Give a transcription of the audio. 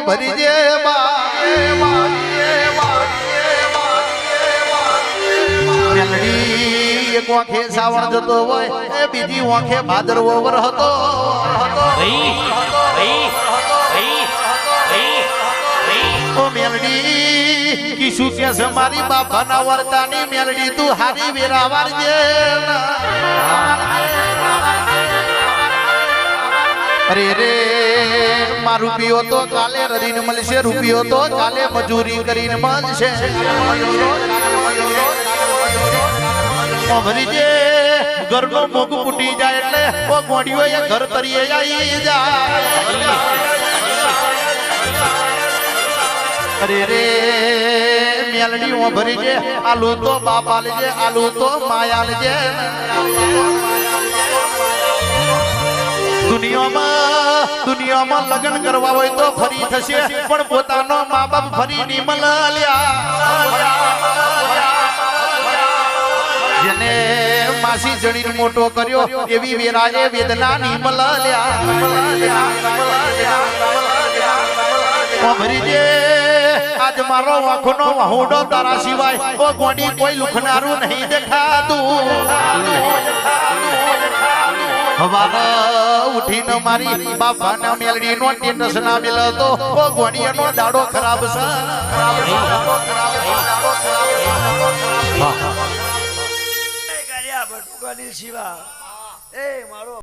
ભરીજે એક વાંખે સાવણ જતો હોય એ બીજી વાંખે ભાદરવો વર હતો મેલડી કીશું કે છે મારી બાપાના વર્તાની મેલડી તું હારી વેરા અરે રે માં રૂપિયો તો કાલે રડીને મળશે, રૂપિયો તો કાલે મજૂરી કરીને મળશે. ભરી જે ઘરનો મોગ ફૂટી જાય એટલે ઓ ગોડીઓ એ ઘર તરીએ જાય જાય. અરે રે, મેલડી ઓ ભરી જે આલુ તો બાપા લેજે આલુ તો માયા લેજે દુનિયામાં દુનિયામાં લગ્ન કરવા હોય તો ફરી થશે. પણ પોતાનો મા બાપ ફરી ની જેને માસી જણી મોટો કર્યો, એવી વેરાએ વેદના ની ભરી આજ મારો વાંખનો વાહુડો તારા સિવાય. ઓ કોઈ લુખનારું નહીં દેખાતું. ઉઠીને મારી બાપાના મેલડી નો ટેન્ડસ ના મેલો તો ઓ નો દાડો ખરાબ છે. કર્યા બટુકા શિવા. એ મારો